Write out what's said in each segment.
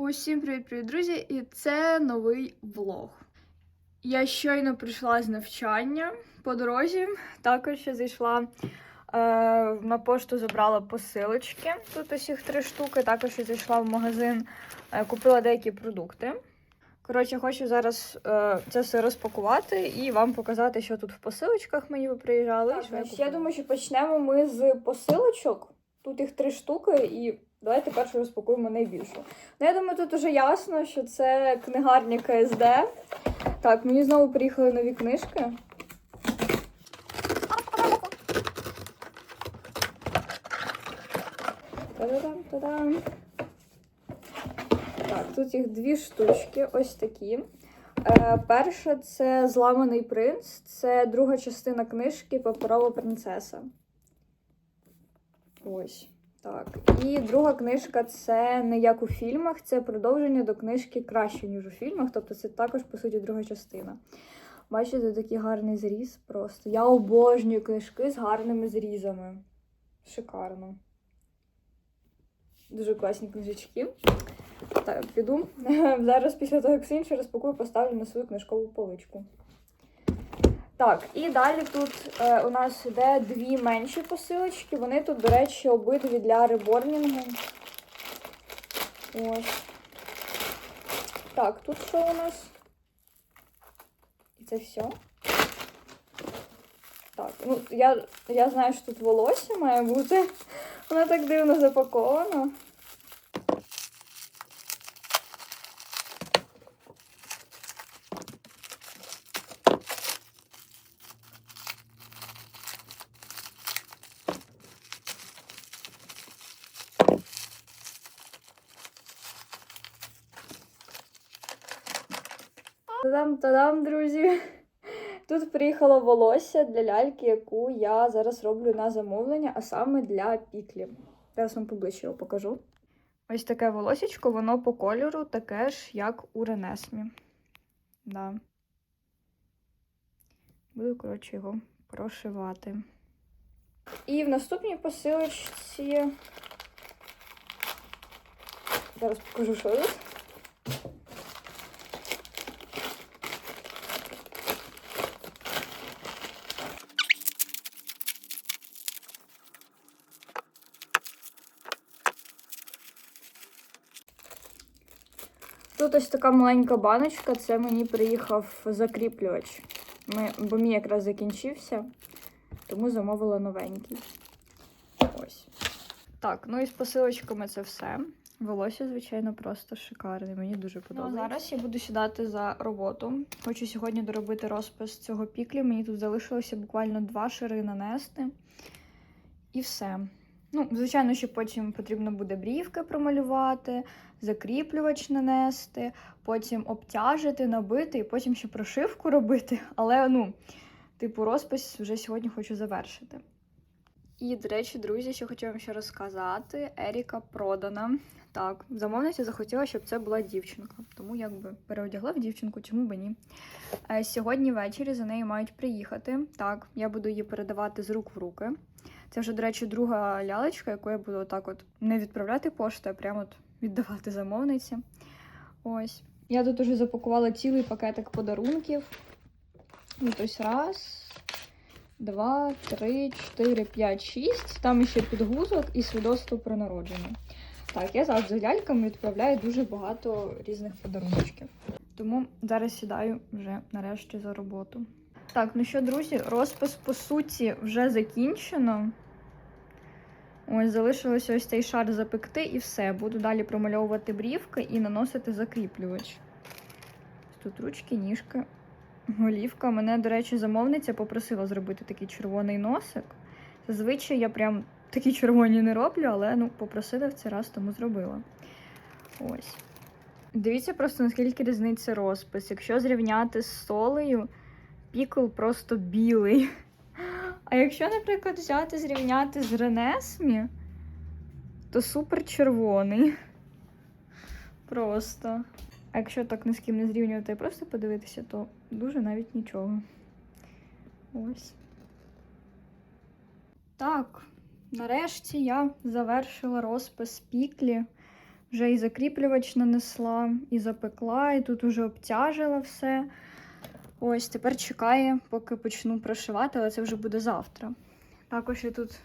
Усім привіт-привіт, друзі! І це новий влог. Я щойно прийшла з навчання по дорозі. Також я зайшла е, на пошту, забрала посилочки. Тут усіх три штуки. Також я зайшла в магазин, е, купила деякі продукти. Коротше, хочу зараз е, це все розпакувати і вам показати, що тут в посилочках мені ви приїжджали. Так, я, я думаю, що почнемо ми з посилочок. Тут їх три штуки, і давайте першу розпакуємо найбільшу. Ну, я думаю, тут уже ясно, що це книгарня КСД. Так, мені знову приїхали нові книжки. Та-дам, та-дам. Так, тут їх дві штучки, ось такі. Е, перша це Зламаний принц. Це друга частина книжки Паперова принцеса. Ось. Так. І друга книжка це не як у фільмах, це продовження до книжки краще, ніж у фільмах. Тобто це також, по суті, друга частина. Бачите, такий гарний зріз просто. Я обожнюю книжки з гарними зрізами. Шикарно. Дуже класні книжечки. Так, піду. Зараз після того, як все інше розпакую, поставлю на свою книжкову поличку. Так, і далі тут е, у нас йде дві менші посилочки. Вони тут, до речі, обидві для реборнінгу. Ось. Так, тут що у нас? І це все. Так, ну я, я знаю, що тут волосся має бути. Воно так дивно запаковано. Та-дам-та-дам, друзі. Тут приїхало волосся для ляльки, яку я зараз роблю на замовлення, а саме для піклі. Зараз вам поближче його покажу. Ось таке волосічко, воно по кольору таке ж, як у Ренесмі. Да. Буду, коротше, його прошивати. І в наступній посилочці. Зараз покажу, що тут. Тут ось така маленька баночка, це мені приїхав закріплювач. Ми, бо мій якраз закінчився, тому замовила новенький. Ось. Так, ну і з посилочками це все. Волосся, звичайно, просто шикарне. Мені дуже Ну, подобається. зараз я буду сідати за роботу. Хочу сьогодні доробити розпис цього піклі. Мені тут залишилося буквально два шари нанести. І все. Ну, звичайно, що потім потрібно буде брівки промалювати, закріплювач нанести, потім обтяжити, набити і потім ще прошивку робити. Але, ну, типу, розпис вже сьогодні хочу завершити. І, до речі, друзі, що хочу вам ще розказати: Еріка продана. Так, замовниця захотіла, щоб це була дівчинка. Тому якби переодягла в дівчинку, чому би ні. Е, Сьогодні ввечері за нею мають приїхати. Так, я буду її передавати з рук в руки. Це вже, до речі, друга лялечка, яку я буду отак от не відправляти пошту, а прямо от віддавати замовниці. Ось. Я тут уже запакувала цілий пакетик подарунків. Тут ось раз, два, три, чотири, п'ять, шість. Там ще підгузок і свідоцтво про народження. Так, я завжди ляльками відправляю дуже багато різних подарунків. Тому зараз сідаю вже нарешті за роботу. Так, ну що, друзі, розпис по суті вже закінчено. Ось, залишилося ось цей шар запекти і все. Буду далі промальовувати брівки і наносити закріплювач. Тут ручки, ніжки, голівка. Мене, до речі, замовниця попросила зробити такий червоний носик. Зазвичай я прям такі червоні не роблю, але ну, попросила в цей раз, тому зробила. Ось. Дивіться просто, наскільки різниця розпис. Якщо зрівняти з солею, пікл просто білий. А якщо, наприклад, взяти зрівняти з Ренесмі, то супер червоний. Просто. А якщо так ні з ким не зрівнювати і просто подивитися, то дуже навіть нічого. Ось. Так, нарешті я завершила розпис піклі. Вже і закріплювач нанесла, і запекла, і тут уже обтяжила все. Ось тепер чекає, поки почну прошивати, але це вже буде завтра. Також я тут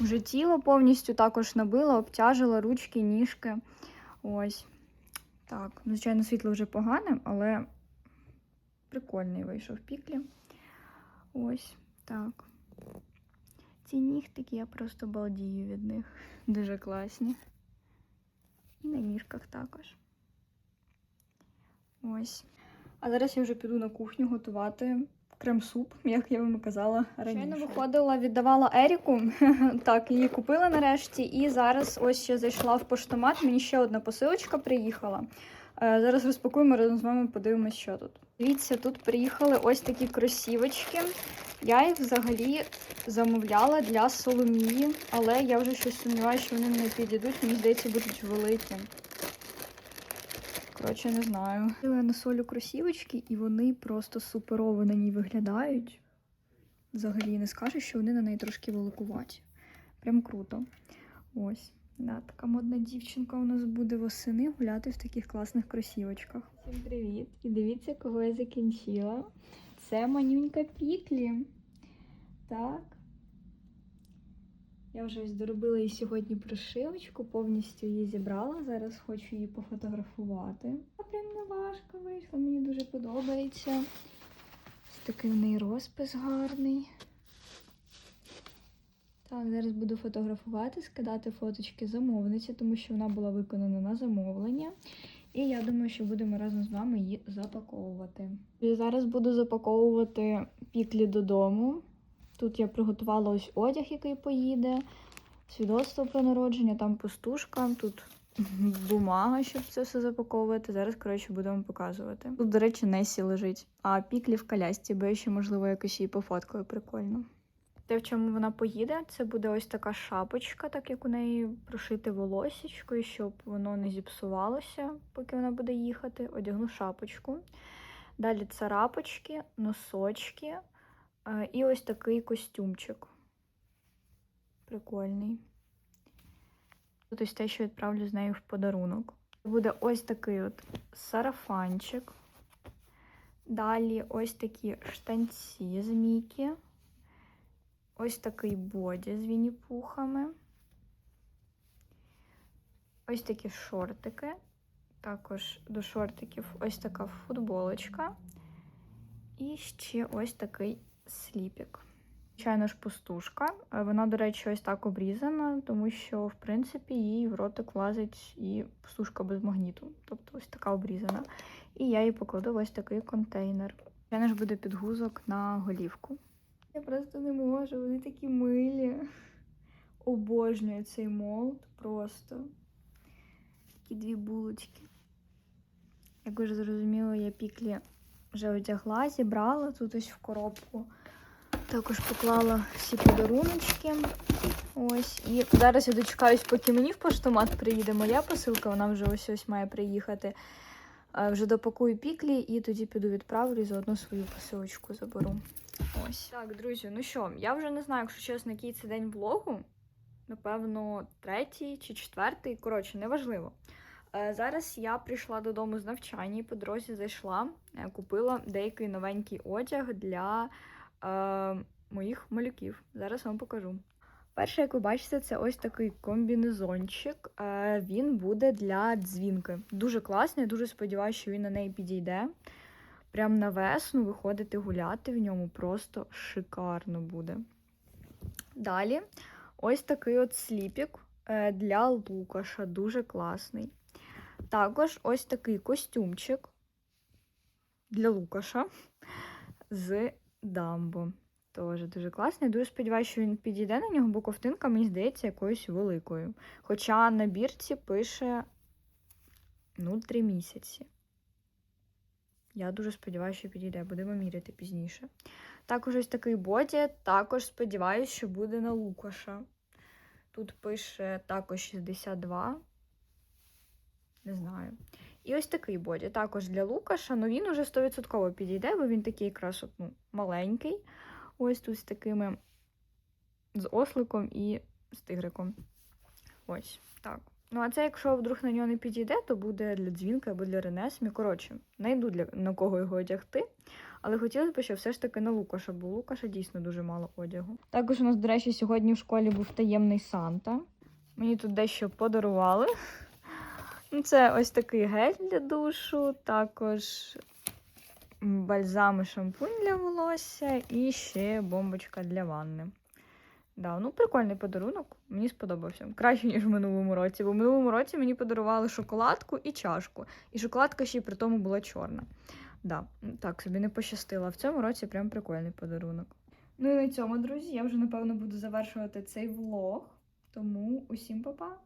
вже тіло повністю також набила, обтяжила ручки, ніжки. Ось. Так, звичайно, світло вже погане, але прикольний вийшов піклі. Ось так. Ці нігтики я просто балдію від них. Дуже класні. І на ніжках також. Ось. А зараз я вже піду на кухню готувати крем-суп, як я вам казала раніше. Щойно виходила, віддавала Еріку. так, її купила нарешті. І зараз ось ще зайшла в поштомат. Мені ще одна посилочка приїхала. Е, Зараз розпакуємо разом з вами, подивимось, що тут. Дивіться, тут приїхали ось такі кросівочки. Я їх взагалі замовляла для Соломії, але я вже щось сумніваюся, що вони не підійдуть. Мені здається, будуть великі. Коротше, не знаю. Я на солю кросівочки, і вони просто суперово на ній виглядають. Взагалі не скажеш, що вони на неї трошки великуваті. Прям круто. Ось. Да, така модна дівчинка у нас буде восени гуляти в таких класних кросівочках. Всім привіт! І дивіться, кого я закінчила. Це манюнька Піклі. Так. Я вже ось доробила їй сьогодні прошивочку, повністю її зібрала. Зараз хочу її пофотографувати. А прям важко вийшла, мені дуже подобається. Ось такий в неї розпис гарний. Так, зараз буду фотографувати, скидати фоточки замовниці, тому що вона була виконана на замовлення. І я думаю, що будемо разом з вами її запаковувати. І зараз буду запаковувати піклі додому. Тут я приготувала ось одяг, який поїде, свідоцтво про народження, там пустушка, тут бумага, щоб це все запаковувати. Зараз, коротше, будемо показувати. Тут, до речі, Несі лежить, а піклі в колясці, бо я ще, можливо, якось її пофоткаю прикольно. Те, в чому вона поїде, це буде ось така шапочка, так як у неї прошити волосічко, щоб воно не зіпсувалося, поки вона буде їхати. Одягну шапочку. Далі царапочки, носочки і ось такий костюмчик. Прикольний. Тут ось те, що відправлю з нею в подарунок. Буде ось такий от сарафанчик. Далі ось такі штанці змійки. Ось такий боді з вініпухами. Ось такі шортики. Також до шортиків ось така футболочка. І ще ось такий сліпік. Звичайно ж, пустушка. Е, Вона, до речі, ось так обрізана, тому що, в принципі, їй в ротик влазить і пустушка без магніту. Тобто ось така обрізана. І я їй покладу ось такий контейнер. Звичайно ж, буде підгузок на голівку. Я просто не можу, вони такі милі. Обожнюю цей молд просто. Такі дві булочки. Як вже зрозуміло, я піклі вже одягла, зібрала тут ось в коробку. Також поклала всі подаруночки. Ось. І зараз я дочекаюсь, поки мені в поштомат приїде моя посилка, вона вже ось ось має приїхати. Е, Вже допакую піклі і тоді піду відправлю і заодно свою посилочку заберу. Ось. Так, друзі, ну що, я вже не знаю, якщо чесно, який це день влогу. Напевно, третій чи четвертий. Коротше, неважливо. Е, Зараз я прийшла додому з навчання і по дорозі зайшла, е, купила деякий новенький одяг для е, моїх малюків. Зараз вам покажу. Перше, як ви бачите, це ось такий комбінезончик. Е, Він буде для дзвінки. Дуже класний, дуже сподіваюся, що він на неї підійде. Прям на весну виходити гуляти в ньому просто шикарно буде. Далі ось такий от сліпік е, для Лукаша, дуже класний. Також ось такий костюмчик для Лукаша з Дамбо. Теж дуже класний. Дуже сподіваюся, що він підійде на нього, бо ковтинка, мені здається, якоюсь великою. Хоча на бірці пише ну, 3 місяці. Я дуже сподіваюся, що підійде, будемо міряти пізніше. Також ось такий боді, також сподіваюся, що буде на Лукаша. Тут пише також 62. Не знаю. І ось такий боді, також для Лукаша, але він уже 100% підійде, бо він такий якраз от, ну, маленький. Ось тут з такими з осликом і з тигриком. Ось так. Ну, а це, якщо вдруг на нього не підійде, то буде для дзвінка або для Ренесмі. Коротше, знайду для на кого його одягти. Але хотілося б, щоб все ж таки на Лукаша, бо Лукаша дійсно дуже мало одягу. Також у нас, до речі, сьогодні в школі був таємний Санта. Мені тут дещо подарували. Ну, Це ось такий гель для душу, також бальзам і шампунь для волосся і ще бомбочка для ванни. Да, ну прикольний подарунок, мені сподобався. Краще, ніж в минулому році, бо в минулому році мені подарували шоколадку і чашку. І шоколадка ще й при тому була чорна. Да, так собі не пощастило. А в цьому році прям прикольний подарунок. Ну і на цьому, друзі, я вже напевно буду завершувати цей влог. Тому усім па-па!